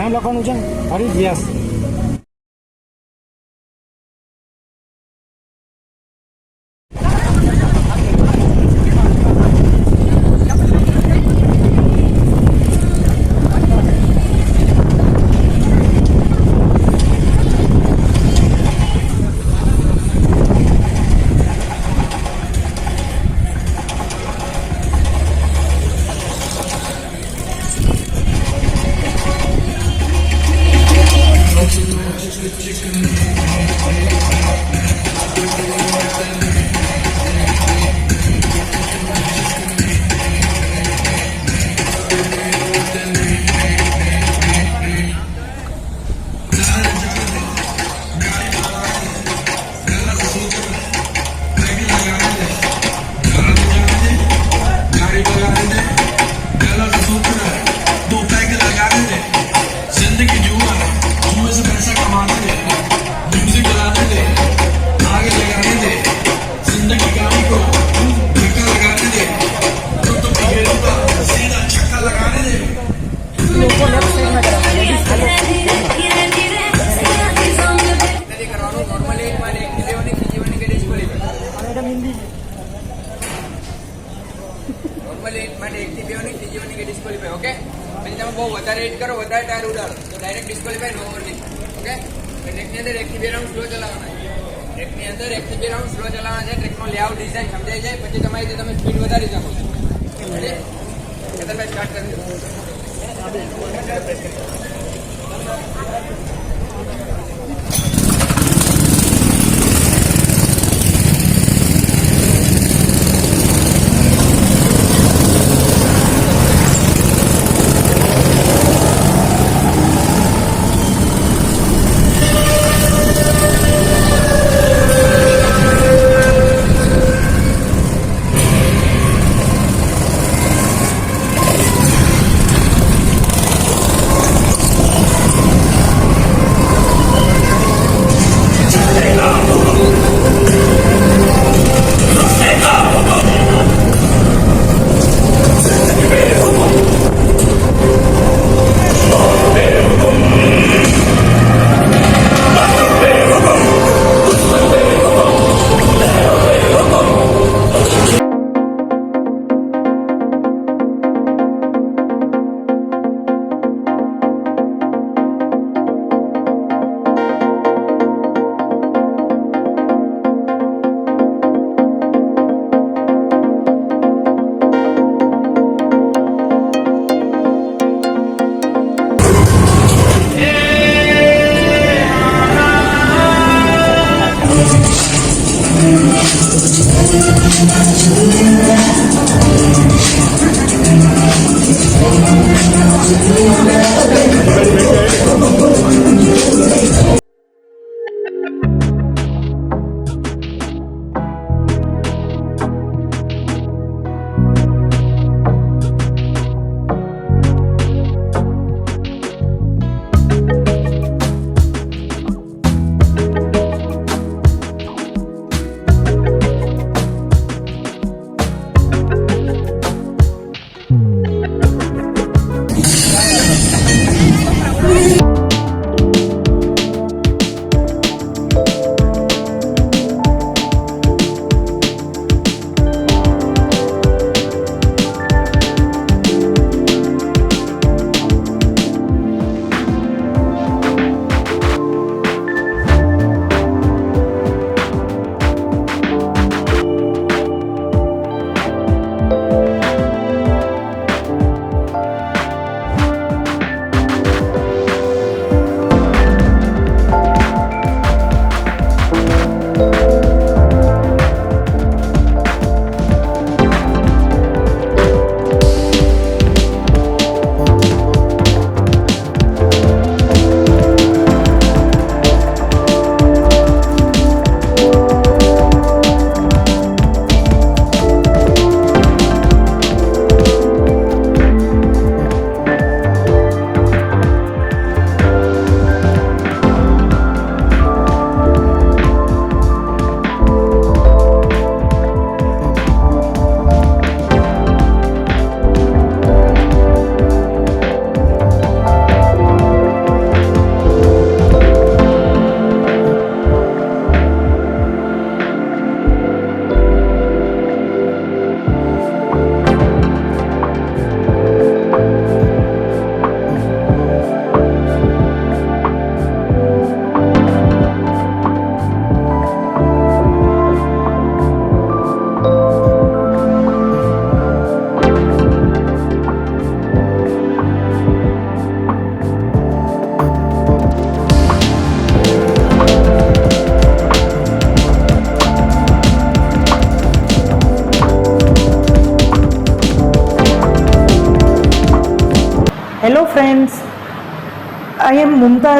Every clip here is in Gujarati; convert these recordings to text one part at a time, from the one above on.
અ, નામ લખવાનું છે ને Harish Vyas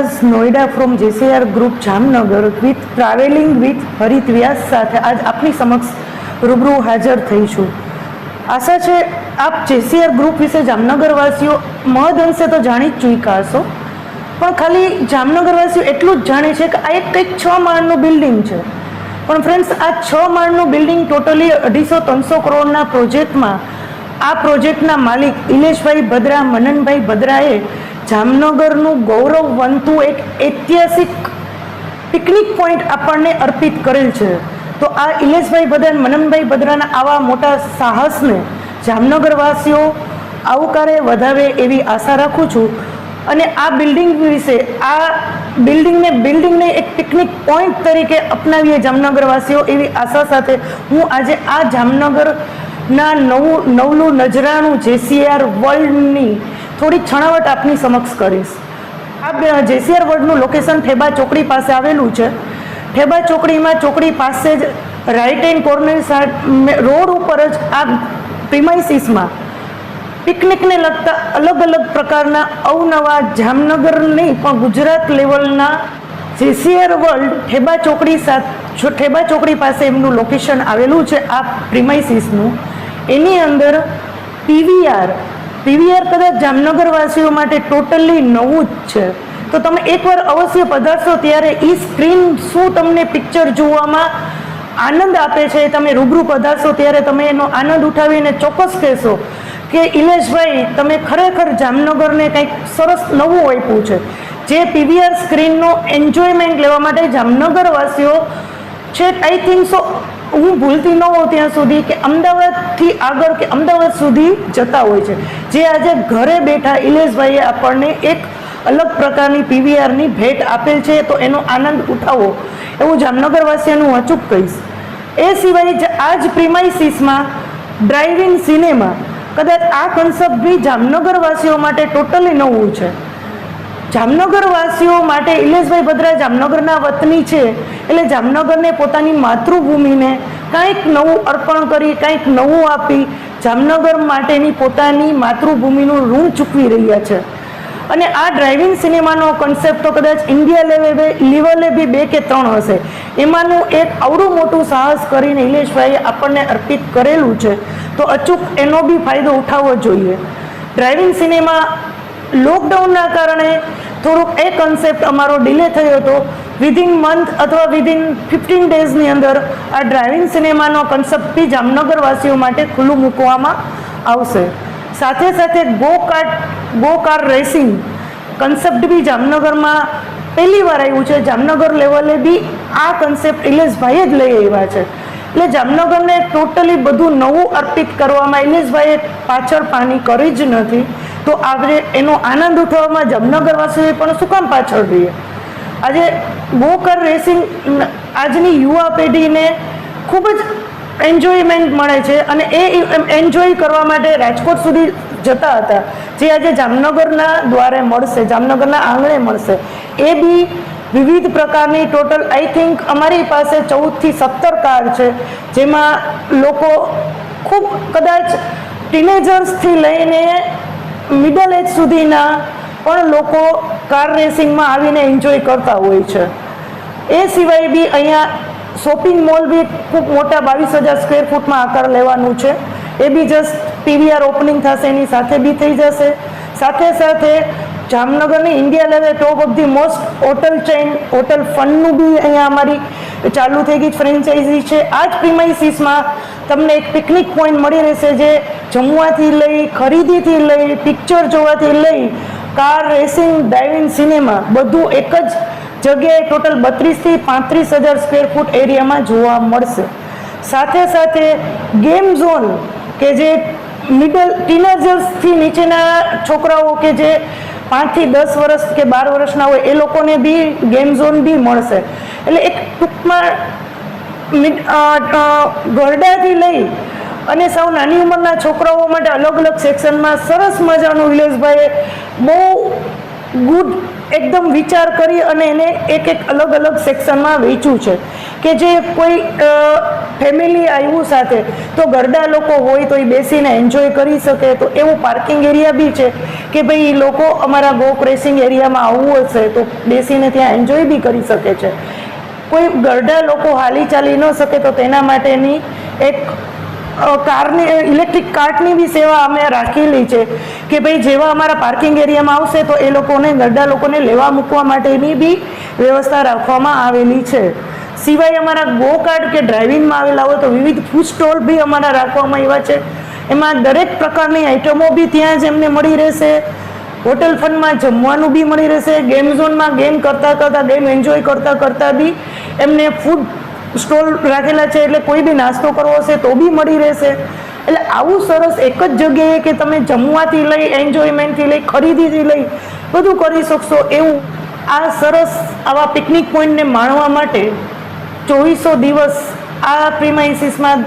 am Noida from JCR group Jamnagar with travelling with Harit Vyas સાથે આજ આપની સમક્ષ રૂબરૂ હાજર થઈ છું આશા છે આપ જેસીઆર ગ્રુપ વિશે જામનગરવાસીઓ મહદઅંશે તો જાણી જ ચૂક્યા હશો. પણ ખાલી જામનગરવાસીઓ એટલું જ જાણે છે કે આ એક કંઈક છ માળનું બિલ્ડિંગ છે. પણ ફ્રેન્ડ્સ, આ છ માળનું બિલ્ડિંગ ટોટલી અઢીસો ત્રણસો કરોડના પ્રોજેક્ટમાં આ પ્રોજેક્ટના માલિક ઇલેશભાઈ ભદ્રા, મનનભાઈ ભદ્રાએ જામનગરનું ગૌરવ વનતું એક ઐતિહાસિક પિકનિક પોઈન્ટ આપણને અર્પિત કરેલ છે. તો આ ઇલેશભાઈ ભદ્રા મનનભાઈ ભદ્રાના આવા મોટા સાહસને જામનગરવાસીઓ આવકારે વધાવે એવી આશા રાખું છું. અને આ બિલ્ડિંગ વિશે, આ બિલ્ડિંગને બિલ્ડિંગને એક પિકનિક પોઈન્ટ તરીકે અપનાવીએ જામનગરવાસીઓ એવી આશા સાથે હું આજે આ જામનગરના નવું, નવલું નજરાનું જેસીઆર વર્લ્ડની થોડી છણાવટ આપની સમક્ષ કરીશ. આ જેસીઆર વર્લ્ડનું લોકેશન ઠેબા ચોકડી પાસે આવેલું છે. ઠેબા ચોકડીમાં ચોકડી પાસે જ રાઇટ હેન્ડ કોર્નર રોડ ઉપર જ આ પ્રિમાઇસીસમાં પિકનિકને લગતા અલગ અલગ પ્રકારના અવનવા જામનગર નહીં, પણ ગુજરાત લેવલના જેસીઆર વર્લ્ડ ઠેબા ચોકડી સાથે ઠેબા ચોકડી પાસે એમનું લોકેશન આવેલું છે આ પ્રિમાઇસીસનું એની અંદર પીવીઆર પીવીઆર કદાચ જામનગરવાસીઓ માટે ટોટલી નવું જ છે. તો તમે એકવાર અવશ્ય પધારશો ત્યારે એ સ્ક્રીન શું તમને પિક્ચર જોવામાં આનંદ આપે છે તમે રૂબરૂ પધારશો ત્યારે તમે એનો આનંદ ઉઠાવીને ચોક્કસ કહેશો કે ઇલેશભાઈ, તમે ખરેખર જામનગરને કંઈક સરસ નવું આપ્યું છે. જે પીવીઆર સ્ક્રીનનો એન્જોયમેન્ટ લેવા માટે જામનગરવાસીઓ છે આઈ થિંક સો હું ભૂલતી ન હોઉં ત્યાં સુધી કે અમદાવાદથી આગળ કે અમદાવાદ સુધી જતા હોય છે. જે આજે ઘરે બેઠા ઇલેશભાઈએ આપણને એક અલગ પ્રકારની પીવીઆરની ભેટ આપેલ છે, તો એનો આનંદ ઉઠાવો. એવું જામનગરવાસીઓનું અચૂક કહીશ. એ સિવાય આ જ પ્રિમાઇસીસમાં ડ્રાઇવિંગ સિનેમા, કદાચ આ કન્સેપ્ટ બી જામનગરવાસીઓ માટે ટોટલી નવું છે. જામનગરવાસીઓ માટે ઇલેશભાઈ ભદ્રા જામનગરના વતની છે. એટલે જામનગરને પોતાની માતૃભૂમિને કંઈક નવું અર્પણ કરી, કંઈક નવું આપી જામનગર માટેની પોતાની માતૃભૂમિનું ઋણ ચૂકવી રહ્યા છે. અને આ ડ્રાઇવિંગ સિનેમાનો કન્સેપ્ટ તો કદાચ ઇન્ડિયા લેવલે લેવલે બી બે કે ત્રણ હશે. એમાંનું એક આવડું મોટું સાહસ કરીને ઇલેશભાઈએ આપણને અર્પિત કરેલું છે. તો અચૂક એનો બી ફાયદો ઉઠાવવો જોઈએ. ડ્રાઇવિંગ સિનેમા લોકડાઉનના કારણે થોડુંક એ કન્સેપ્ટ અમારો ડિલે થયો હતો. વિધિન મંથ અથવા વિધિન ફિફ્ટીન ડેઝની અંદર આ ડ્રાઇવિંગ સિનેમાનો કન્સેપ્ટ બી જામનગરવાસીઓ માટે ખુલ્લું મૂકવામાં આવશે. સાથે સાથે go kart go car racing concept બી જામનગરમાં પહેલી વાર આવ્યું છે. જામનગર લેવલે બી આ કન્સેપ્ટ ઇલેશભાઈએ જ લઈ આવ્યા છે. એટલે જામનગરને ટોટલી બધું નવું અર્પિત કરવામાં ઇલેશભાઈએ પાછળ પાણી કરી જ નથી. તો આપણે એનો આનંદ ઉઠાવવામાં જામનગરવાસીઓએ પણ શું કામ પાછળ રહીએ? આજે ગો રેસિંગ આજની યુવા પેઢીને ખૂબ જ એન્જોયમેન્ટ મળે છે અને એ એન્જોય કરવા માટે રાજકોટ સુધી જતા હતા. જે આજે જામનગરના દ્વારે મળશે, જામનગરના આંગણે મળશે. એ બી વિવિધ પ્રકારની ટોટલ આઈ થિંક અમારી પાસે ચૌદથી સત્તર કાર છે, જેમાં લોકો ખૂબ કદાચ ટીનેજર્સથી લઈને મિડલ એજ સુધીના પણ લોકો કાર રેસિંગમાં આવીને એન્જોય કરતા હોય છે. એ સિવાય બી અહીંયા શોપિંગ મોલ બી ખૂબ મોટા બાવીસ હજાર સ્ક્વેર ફૂટમાં આકાર લેવાનું છે. એ બી જસ્ટ પીવીઆર ઓપનિંગ થશે, એની સાથે બી થઈ જશે. સાથે સાથે જામનગરની ઇન્ડિયા લેવલે top of the most hotel chain hotel ફંડનું બી અહીંયા અમારી ચાલુ થઈ ગઈ ફ્રેન્ચાઇઝી છે. આ જ પ્રિમાઇસીસમાં તમને એક પિકનિક પોઈન્ટ મળી રહેશે જે જમવાથી લઈ, ખરીદીથી લઈ પિક્ચર જોવાથી લઈ કાર રેસિંગ ડાઇવિંગ સિનેમા બધું એક જ જગ્યાએ ટોટલ બત્રીસથી પાંત્રીસ હજાર સ્ક્વેર ફૂટ એરિયામાં જોવા મળશે. સાથે સાથે ગેમ ઝોન કે જે મિડલ ટીનેજર્સથી નીચેના છોકરાઓ કે જે પાંચથી દસ વર્ષ કે બાર વર્ષના હોય, એ લોકોને બી ગેમ ઝોન બી મળશે. એટલે એક ટૂંકમાં ગરડાથી લઈ અને સાવ નાની ઉંમરના છોકરાઓ માટે અલગ અલગ સેક્શનમાં સરસ મજાનું વિલેશભાઈએ બહુ ગુડ એકદમ વિચાર કરી અને એને એક એક અલગ અલગ સેક્શનમાં વેચ્યું છે. કે જે કોઈ ફેમિલી આવ્યું સાથે, તો ગરડા લોકો હોય તો એ બેસીને એન્જોય કરી શકે. તો એવું પાર્કિંગ એરિયા બી છે કે ભાઈ લોકો અમારા ગો ક્રેસિંગ એરિયામાં આવવું હશે તો બેસીને ત્યાં એન્જોય બી કરી શકે છે. કોઈ ગરડા લોકો હાલી ચાલી ન શકે તો તેના માટેની એક કારની ઇલેક્ટ્રિક કાર્ટની બી સેવા અમે રાખેલી છે કે ભાઈ જેવા અમારા પાર્કિંગ એરિયામાં આવશે તો એ લોકોને, ગરડા લોકોને લેવા મૂકવા માટેની બી વ્યવસ્થા રાખવામાં આવેલી છે. સિવાય અમારા ગો કાર્ડ કે ડ્રાઇવિંગમાં આવેલા હોય તો વિવિધ ફૂડ સ્ટોલ બી અમારા રાખવામાં આવ્યા છે. એમાં દરેક પ્રકારની આઇટમો બી ત્યાં જ એમને મળી રહેશે. હોટેલ ફંડમાં જમવાનું બી મળી રહેશે. ગેમ ઝોનમાં ગેમ કરતાં કરતાં, ગેમ એન્જોય કરતાં કરતાં બી એમને ફૂડ સ્ટોલ રાખેલા છે એટલે કોઈ બી નાસ્તો કરવો હશે તો બી મળી રહેશે. એટલે આવું સરસ એક જ જગ્યાએ કે તમે જમવાથી લઈ એન્જોયમેન્ટથી લઈ, ખરીદીથી લઈ બધું કરી શકશો એવું આ સરસ આવા પિકનિક પોઈન્ટને માણવા માટે ચોવીસો દિવસ આ પ્રિમાઇસીસમાં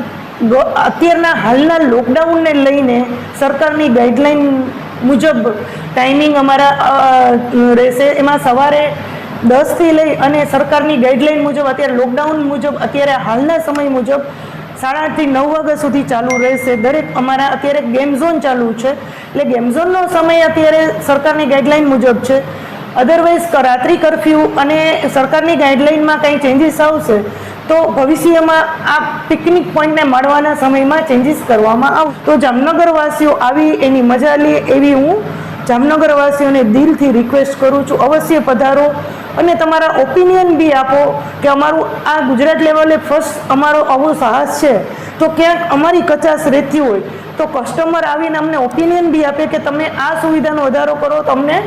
અત્યારના હાલના લોકડાઉનને લઈને સરકારની ગાઈડલાઈન મુજબ ટાઈમિંગ અમારા રહેશે. એમાં સવારે દસથી લઈ અને સરકારની ગાઈડલાઈન મુજબ અત્યારે લોકડાઉન મુજબ અત્યારે હાલના સમય મુજબ સાડા આઠથી નવ વાગ્યા સુધી ચાલુ રહેશે. દરેક અમારા અત્યારે ગેમ ઝોન ચાલુ છે. એટલે ગેમ ઝોનનો સમય અત્યારે સરકારની ગાઈડલાઈન મુજબ છે. અધરવાઇઝ રાત્રિ કરફ્યુ અને સરકારની ગાઈડલાઈનમાં કંઈ ચેન્જીસ આવશે, તો ભવિષ્યમાં આ પિકનિક પોઈન્ટને મળવાના સમયમાં ચેન્જીસ કરવામાં આવ તો જામનગરવાસીઓ આવી એની મજા લે એવી હું જામનગરવાસીઓને દિલથી રિક્વેસ્ટ કરું છું. અવશ્ય પધારો. અને તમારા ઓપિનિયન બી આપો કે અમારું આ ગુજરાત લેવલે ફર્સ્ટ અમારો આવો સાહસ છે. તો ક્યાંક અમારી કચાશ રહેતી હોય. તો કસ્ટમર આવીને અમને ઓપિનિયન બી આપે કે તમે આ સુવિધાનો વધારો કરો તો અમને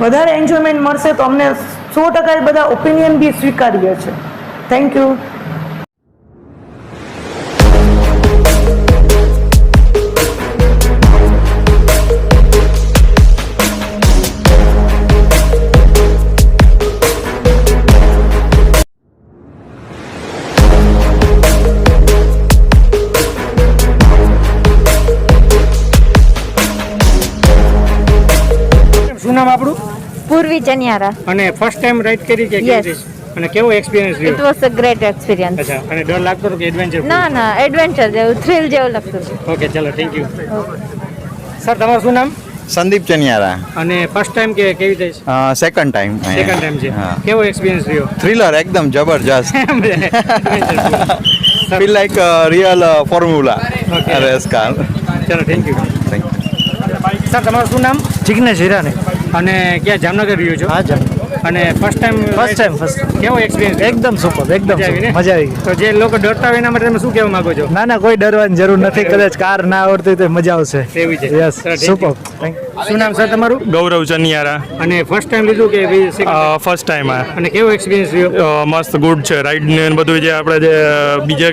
વધારે એન્જોયમેન્ટ મળશે, તો અમને સો ટકા બધા ઓપિનિયન બી સ્વીકારીએ છે થેન્ક યુ ચનિયારા અને ફર્સ્ટ ટાઈમ રાઈડ કરી કે કેવી. અને કેવો એક્સપિરિયન્સ ઇટ રહ્યો વોઝ અ ગ્રેટ એક્સપિરિયન્સ અચ્છા અને ડર લાગતો હતો કે એડવેન્ચર ના ના એડવેન્ચર જેવું થ્રિલ જેવું લાગતું ઓકે ચલો થેન્ક યુ સર તમારું શું નામ? સંદીપ ચનિયારા અને ફર્સ્ટ ટાઈમ કે કેવી રીતે? સેકન્ડ ટાઈમ સેકન્ડ ટાઈમ છે. કેવો એક્સપિરિયન્સ રહ્યો? થ્રિલર એકદમ જબરજસ્ત. Sir, feel like real formula. Race car ચલો થેન્ક યુ સર તમારું શું નામ? જિગ્નેશ હિરાની અને ક્યાં જામનગર રહ્યો છો? હા જામ અને first time first time first કેવો એક્સપિરિયન્સ એકદમ સુપર એકદમ મજા આવી ગઈ. તો જે લોકો ડરતા હોય એના માટે તમે શું કહેવા માંગો છો? ના ના કોઈ ડરવાની જરૂર નથી. કદાચ કાર ના આવડતી તો મજા આવશે. એવી છે. યસ. સુપર થેન્ક શું નામ સર તમારું? ગૌરવ ચનિયારા અને ફર્સ્ટ ટાઈમ લીધું કે? ફર્સ્ટ ટાઈમ આ. અને કેવો એક્સપિરિયન્સ રહ્યો? મસ્ત ગુડ છે રાઈડ ને બધું જે આપણે જે બીજે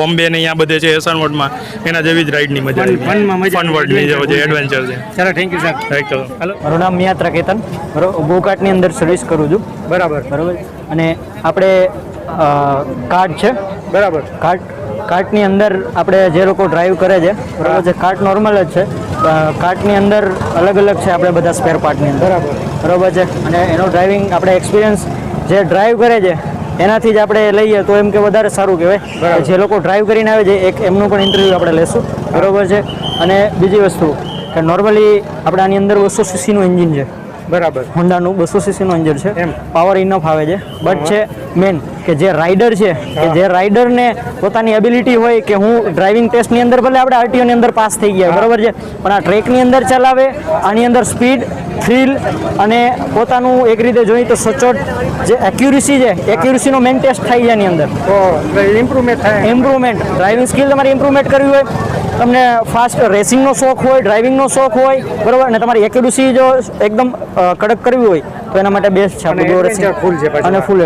બોમ્બે ને અહીંયા બધે છે એસન વર્લ્ડમાં એના જેવી જ રાઈડની મજા આવી. fun માં મજા ફન વર્લ્ડની જેવો છે એડવેન્ચર છે. ચાલો થેન્ક યુ સર રાઈટ કરો હલો. મારું નામ મિયાત્રા કેતન બરોબર ગોકાટની અંદર સર્વિસ કરું છું. બરાબર. બરોબર? અને આપણે કાર્ડ છે. બરાબર. કાર્ટ કાર્ટની અંદર આપણે જે લોકો ડ્રાઈવ કરે છે બરાબર છે કાર્ટ નોર્મલ જ છે. કાર્ટની અંદર અલગ અલગ છે આપણે બધા સ્પેર પાર્ટની અંદર. બરાબર. બરાબર છે. અને એનો ડ્રાઇવિંગ આપણે એક્સપિરિયન્સ જે ડ્રાઈવ કરે છે એનાથી જ આપણે લઈએ તો એમ કે વધારે સારું કહેવાય. જે લોકો ડ્રાઈવ કરીને આવે છે એક એમનું પણ ઇન્ટરવ્યૂ આપણે લેશું. બરાબર છે. અને બીજી વસ્તુ કે નોર્મલી આપણે આની અંદર બસો સીસીનું એન્જિન છે. બરાબર. હોન્ડાનું બસો સીસીનું એન્જિન છે. એમ. પાવર ઇનફ આવે છે. બટ છે મેન કે જે રાઇડર છે કે જે રાઇડરને પોતાની એબિલિટી હોય કે હું ડ્રાઇવિંગ ટેસ્ટની અંદર ભલે આપણે આરટીઓની અંદર પાસ થઈ ગયા બરાબર છે? પણ આ ટ્રેકની અંદર ચલાવે આની અંદર સ્પીડ થ્રીલ અને પોતાનું એક રીતે જોઈએ તો સચોટ જે એક્યુરસી છે એક્યુરસીનો મેન ટેસ્ટ થાય છે એની અંદર. તો ઇમ્પ્રુવમેન્ટ થાય. ઇમ્પ્રુવમેન્ટ ડ્રાઇવિંગ સ્કિલ તમારી ઇમ્પ્રુવમેન્ટ કરવી હોય તમને ફાસ્ટ રેસિંગનો શોખ હોય ડ્રાઇવિંગનો શોખ હોય, બરાબર? અને તમારી એક્યુરસી જો એકદમ કડક કરવી હોય તો એના માટે બેસ્ટ છે આપણું Duo adventure છે. અને ફૂલ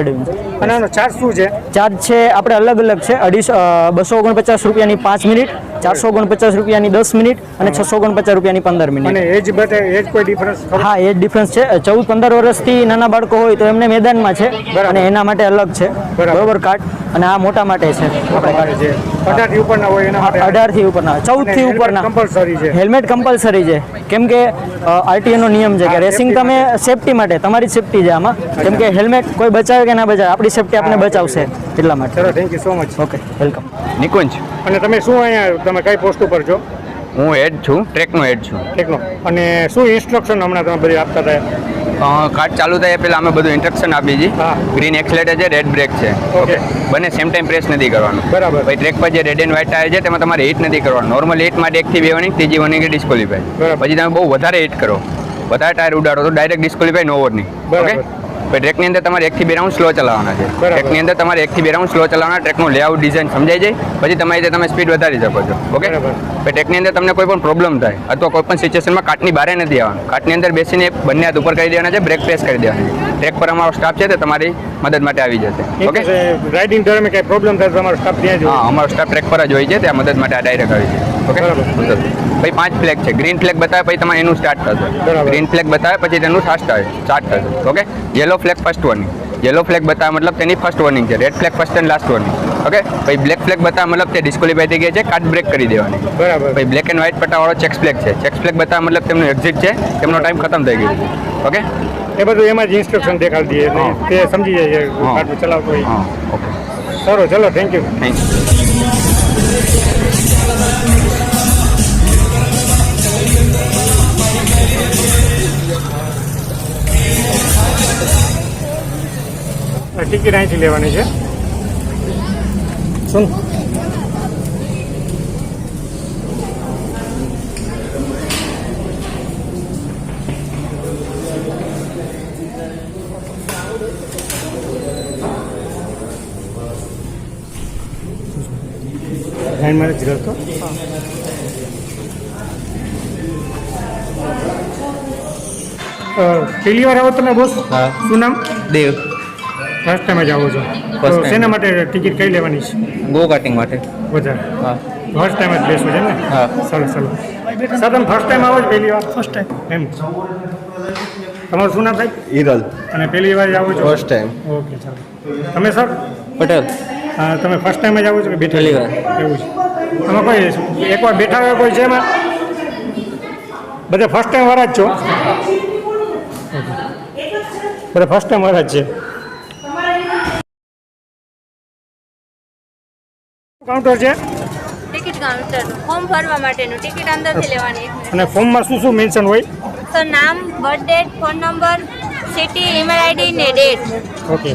અને ચાર્જ શું છે? ચાર્જ છે આપણે અલગ અલગ છે. અઢીસો બસો ઓગણપચાસ રૂપિયાની પાંચ મિનિટ ચારસો ઓગણપચાસ રૂપિયાની દસ મિનિટ અને છસો ઓગણપચાસ રૂપિયાની પંદર મિનિટ. અને એજ બટે એજ કોઈ ડિફરન્સ હા એ જ ડિફરન્સ છે. ચૌદ પંદર વર્ષથી નાના બાળકો હોય તો એમને મેદાનમાં છે. અને એના માટે અલગ છે. બરાબર. કાર્ડ અને આ મોટા માટે છે. અઢારથી ઉપરના હોય એના માટે. અઢારથી ઉપરના. ચૌદથી ઉપરના. કમ્પલસરી છે. હેલ્મેટ કમ્પલસરી છે. કેમ કે આરટીઓ નો નિયમ છે કે રેસિંગ તમે સેફટી માટે તમારી સેફટી છે આમાં. કેમ કે હેલ્મેટ કોઈ બચાવે કે ના બચાવે આપણી સેફટી આપણે બચાવશે એટલા માટે. ચલો thank you so much okay welcome Nikunj. અને તમે શું અહીંયા તમે કઈ પોસ્ટ ઉપર છો? હું હેડ છું ટ્રેકનો હેડ છું. ટ્રેકનો અને શું ઇન્સ્ટ્રક્શન હમણાં તમે બધી આપતા હતા? કાર્ટ ચાલુ થાય પહેલાં અમે બધું ઇન્સ્ટ્રક્શન આપી છીએ. હા. ગ્રીન એક્સલેટર છે રેડ બ્રેક છે. ઓકે. બંને સેમ ટાઈમ પ્રેસ નથી કરવાનું. બરાબર. પછી ટ્રેક પર જે રેડ એન્ડ વ્હાઇટ ટાયર છે તેમાં તમારે હિટ નથી કરવાનું. નોર્મલ હિટ માટે એકથી બે વનિંગ ત્રીજી વનિંગ ડિસ્કોલિફાય બરાબર. પછી તમે બહુ વધારે હિટ કરો. વધારે ટાયર ઉડાડો તો ડાયરેક્ટ ડિસ્કોલિફાય નો ઓવરની. ઓકે ટ્રેકની અંદર તમારે એકથી બે રાઉન્ડ સ્લો ચલાવવાના છે. ટ્રેકની અંદર તમારે એકથી બે રાઉન્ડ સ્લો ચલાવવાના ટ્રેકનું લેઆઉટ ડિઝાઇન સમજાઈ જાય પછી તમારી રીતે તમે સ્પીડ વધારી શકો છો. ઓકે ટ્રેકની અંદર તમને કોઈ પણ પ્રોબ્લેમ થાય અથવા કોઈ પણ સિચ્યુએશનમાં કાટની બારે નથી આવવાનું. કાટની અંદર બેસીને બંને હાથ ઉપર કરી દેવાના છે બ્રેક પ્રેસ કરી દેવાની છે. ટ્રેક પર અમારો સ્ટાફ છે તે તમારી મદદ માટે આવી જશે. ઓકે રાઇડિંગ દરમિયાન કંઈ પ્રોબ્લેમ થાય તો તમારો સ્ટાફ ત્યાં જ હા અમારો સ્ટાફ ટ્રેક પર જ હોય છે ત્યાં મદદ માટે આ ડાયરેક્ટ આવી છે ઓકે. પછી પાંચ ફ્લેગ છે. ગ્રીન ફ્લેગ બતાવે પછી તમારે એનું સ્ટાર્ટ થશે. ગ્રીન ફ્લેગ બતાવે પછી તેનું સ્ટાર્ટ થશે સ્ટાર્ટ થશે. Okay yellow flag first warning yellow flag બતાવવા મતલબ તેની ફર્સ્ટ વોર્નિંગ છે. Red flag first and last warning okay પછી બ્લેક ફ્લેગ બતાવવા મતલબ તે ડિસ્કોલિફાઈ થઈ ગયા છે કાર્ડ બ્રેક કરી દેવાની. બરાબર. પછી બ્લેક એન્ડ વ્હાઇટ પટ્ટાવાળો ચેક્સ ફ્લેગ છે. ચેક્સ ફ્લેગ બતાવવા મતલબ તેમનું એક્ઝિટ છે. તેમનો ટાઈમ ખતમ થઈ ગયો ઓકે એ બધું એમાં જ ઇન્સ્ટ્રક્શન દેખાડી દઈએ એટલે તે સમજી જાય છે ચલાવતો હોય. સારું ચલો thank you thank you ticket અહીંથી લેવાની છે શું લાઈનમાં જ રહેતો અ, પહેલી વાર આવો તમે બોસ શું નામ દેવ ફર્સ્ટ ટાઈમ જ આવો છો. તો time. શેના માટે ટિકિટ કઈ લેવાની છે? ગો કાર્ટિંગ માટે. વધારે. હા. ફર્સ્ટ ટાઈમ જ બેસવું છે ને? હા. સરસ સરસ સર તમે ફર્સ્ટ ટાઈમ આવો છો પહેલી વાર? ફર્સ્ટ ટાઈમ એમ. તમારું શું નામ સાહેબ? હિરલ અને પહેલી વાર જ આવો છો? ફર્સ્ટ ટાઈમ ઓકે ચાલો તમે સર? પટેલ. હા, તમે ફર્સ્ટ ટાઈમ જ આવો છો કે બેઠા? પહેલી વાર. એવું છે. તમે કોઈ એકવાર બેઠા હોય કોઈ છે એમાં? બધા ફર્સ્ટ ટાઈમ વાળા જ છો? ઓકે. બધા ફર્સ્ટ ટાઈમ વાળા જ છે. કાઉન્ટર છે? Ticket counter. ફોર્મ ભરવા માટેનું ટિકિટ અંદરથી લેવાની અને ફોર્મમાં શું શું મેન્શન હોય? સર નામ birth date phone number city email ID ને ડેટ ઓકે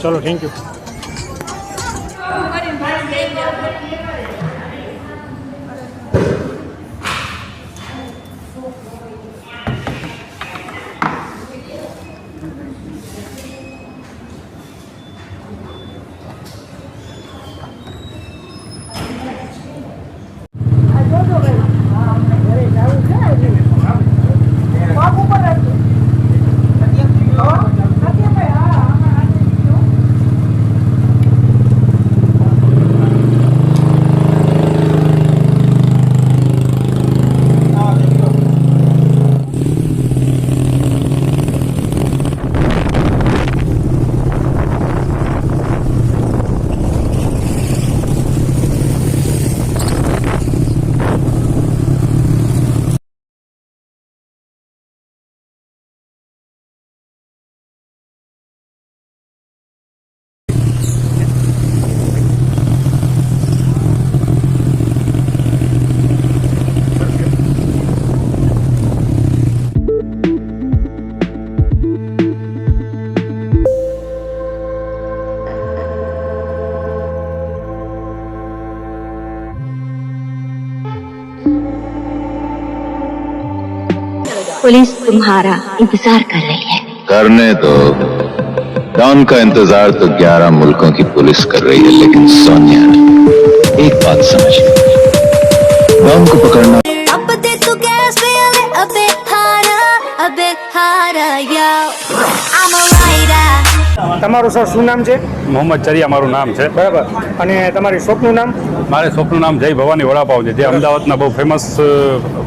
ચલો થેન્ક યુ पुलिस तुम्हारा इंतज़ार कर रही है। करने दो। डॉन का इंतज़ार तो 11 मुल्कों की पुलिस कर रही है, लेकिन सोनिया एक बात समझ डॉन को पकड़ना તમારું સર શું નામ છે? મોહમ્મદ ચરિયા મારું નામ છે. બરાબર. અને તમારી શોપનું નામ? મારે શોપનું નામ જય ભવાની વડાપાવ છે. જે અમદાવાદના બહુ ફેમસ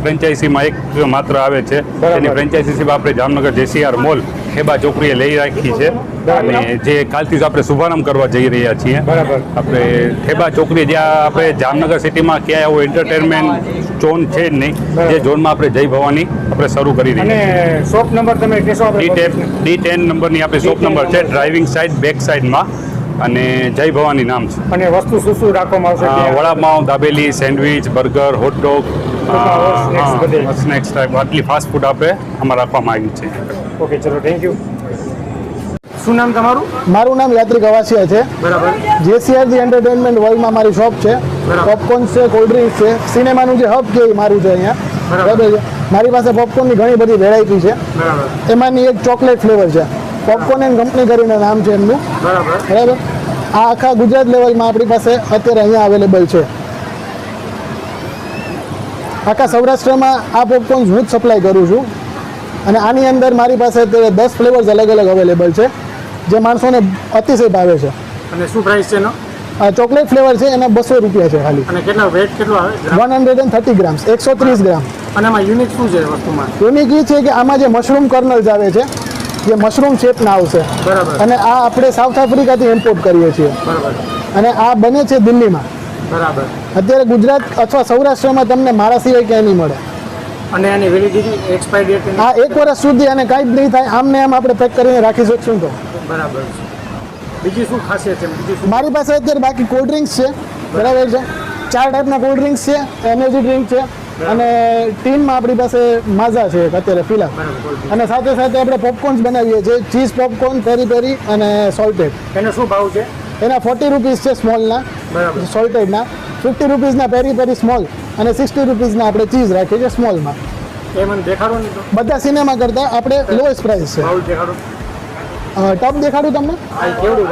ફ્રેન્ચાઇઝીમાં એક માત્ર આવે છે. એની ફ્રેન્ચાઇઝી આપણે જામનગર જેસીઆર મોલ હેબા ચોકરીએ લઈ રાખી છે. અને જે કાલથી આપણે શુભારંભ કરવા જઈ રહ્યા છીએ. બરાબર. આપણે ખેબા ચોકરી જ્યાં આપણે જામનગર સિટીમાં ક્યાંય એવો એન્ટરટેનમેન્ટ ઝોન છે જ નહીં. જે ઝોનમાં આપણે જય ભવાની આપણે શરૂ કરી અને શોપ નંબર તમે કહેશો ડી ટેન ડી ટેન નંબરની આપણી શોપ નંબર છે ડ્રાઇવિંગ સાઇડ બેક સાઇડમાં અને જય ભવાની નામ છે. અને વસ્તુ શું શું રાખવામાં આવશે વડામાવ vada pav dabeli sandwich burger hotdog. Snacks type આટલી ફાસ્ટ ફૂડ આપણે આમાં રાખવામાં આવ્યું છે. ઓકે ચલો થેન્ક યુ શું નામ તમારું? મારું નામ યાત્રિક ગવાસિયા છે. બરાબર. જેસીઆરજી એન્ટરટેનમેન્ટ વર્લ્ડમાં મારી શોપ છે. પોપકોર્ન છે કોલ્ડ ડ્રિંક્સ છે. સિનેમાનું જે હબ છે એ મારું છે અહીંયા. બરાબર. છે. મારી પાસે પોપકોર્નની ઘણી બધી વેરાયટી છે. એમાંની એક ચોકલેટ ફ્લેવર છે. પોપકોર્ન એન્ડ કંપની કરીને નામ છે એમનું. બરાબર. આ આખા ગુજરાત લેવલમાં આપણી પાસે અત્યારે અહીંયા અવેલેબલ છે. આખા સૌરાષ્ટ્રમાં આ પોપકોર્ન હું જ સપ્લાય કરું છું. અને આની અંદર મારી પાસે અત્યારે દસ ફ્લેવર્સ અલગ અલગ અવેલેબલ છે જે માણસોને અતિશય ભાવે છે. અને શું પ્રાઇસ છે એનો? ચોકલેટ ફ્લેવર છે એના બસો રૂપિયા છે ખાલી. અને કેટલા વેટ કેટલું આવે? One hundred and thirty grams એકસો ત્રીસ ગ્રામ. અને આમાં યુનિક શું છે વસ્તુમાં? યુનિક એ છે કે આમાં જે મશરૂમ કર્નલ્સ આવે છે જે મશરૂમ શેપના આવશે. બરાબર. અને આ આપણે સાઉથ આફ્રિકાથી ઇમ્પોર્ટ કરીએ છીએ. બરાબર. અને આ બને છે દિલ્હીમાં. બરાબર. અત્યારે ગુજરાત અથવા સૌરાષ્ટ્રમાં તમને મારા સિવાય ક્યાંય નહીં મળે. અને આની વેલિડિટી એક્સપાયર ડેટ હા એક વર્ષ સુધી અને કાંઈ જ નહીં થાય આમ ને આમ આપણે પેક કરીને રાખી શકશું તો બરાબર છે. બીજી શું ખાસિયત છે? બીજી શું? મારી પાસે અત્યારે બાકી કોલ્ડ ડ્રિંક્સ છે બરાબર છે? ચાર ટાઈપના કોલ્ડ ડ્રિંક્સ છે એનર્જી ડ્રિંક છે અને ટીનમાં આપણી પાસે માઝા છે અત્યારે ફિલહાલ અને સાથે સાથે આપણે પોપકોર્ન્સ બનાવીએ છીએ ચીઝ પોપકોર્ન પેરી પેરી અને સોલ્ટેડ એનો શું ભાવ છે? એના ફોર્ટી રૂપીસ છે સ્મોલના બરાબર. સોલ્ટેડના ફિફ્ટી રૂપીઝના પેરી પેરી સ્મોલ અને સિક્સટી રૂપીઝના આપણે ચીઝ રાખીએ છીએ સ્મોલમાં એ મને દેખાડો ને બધા સિનેમા કરતાં આપણે લોએસ્ટ પ્રાઇસ છે. દેખાડો. અ, દેખાડું તમને? કેવડું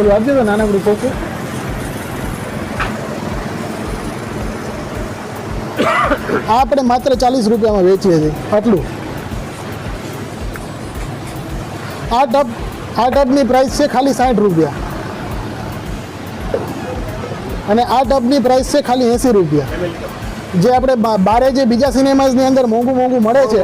ઓલું આપજો તો નાનકડું કોકું આ આપણે માત્ર ચાલીસ રૂપિયામાં વેચીએ છીએ આટલું. આ ટબ આ ટબની પ્રાઇસ છે ખાલી સાઠ રૂપિયા. અને આ ટબની પ્રાઇસ છે ખાલી એંસી રૂપિયા. જે આપણે બારે જે બીજા સિનેમાઝની અંદર મોંઘું મોંઘું મળે છે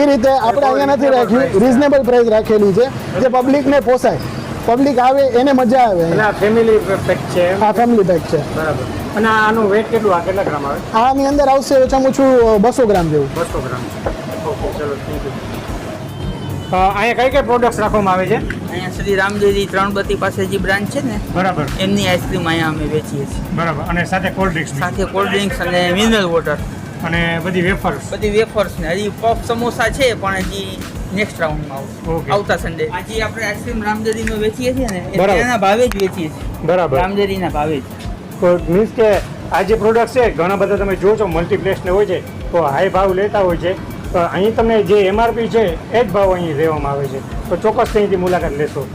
એ રીતે આપણે અહીંયા નથી રાખ્યું. રિઝનેબલ પ્રાઇસ રાખેલી છે જે પબ્લિકને પોસાય. પબ્લિક આવે એને મજા આવે આ ફેમિલી પેક છે? આ ફેમિલી પેક છે. બરાબર. અને આનું વેટ કેટલું? આ કેટલા ગ્રામ આવે? આની અંદર આવશે ઓછામાં ઓછું બસો ગ્રામ જેવું. બસો ગ્રામ. ઓકે ચલો થેન્ક યુ અહીંયા કઈ કઈ પ્રોડક્ટ્સ રાખવામાં આવે છે? અહીંયા શ્રી રામદેવજી ત્રણ બત્તી પાસે જે બ્રાન્ચ છે ને બરાબર. એમની આઈસ્ક્રીમ અહીંયા અમે વેચીએ છીએ. બરાબર. અને સાથે કોલ્ડ ડ્રિંક્સ સાથે કોલ્ડ ડ્રિંક્સ અને મિનરલ વોટર અને બધી વેફર્સ બધી વેફર્સ ને. હજી પફ સમોસા છે પણ હજી નેક્સ્ટ રાઉન્ડમાં આવશે. આવતા સન્ડે આજે આપણે આઈસ્ક્રીમ રામદેરીનો વેચીએ છીએ ને એના ભાવે જ વેચીએ છીએ. બરાબર. રામદેરીના ભાવે જ. મીન્સ કે આ જે પ્રોડક્ટ છે ઘણા બધા તમે જોશો છો મલ્ટીપ્લેક્સને હોય છે તો હાઈ ભાવ લેતા હોય છે. અહીં તમને જે એમઆરપી છે, એ જ ભાવ અહીં લેવામાં આવે છે. તો ચોક્કસ અહીંથી મુલાકાત લેશો.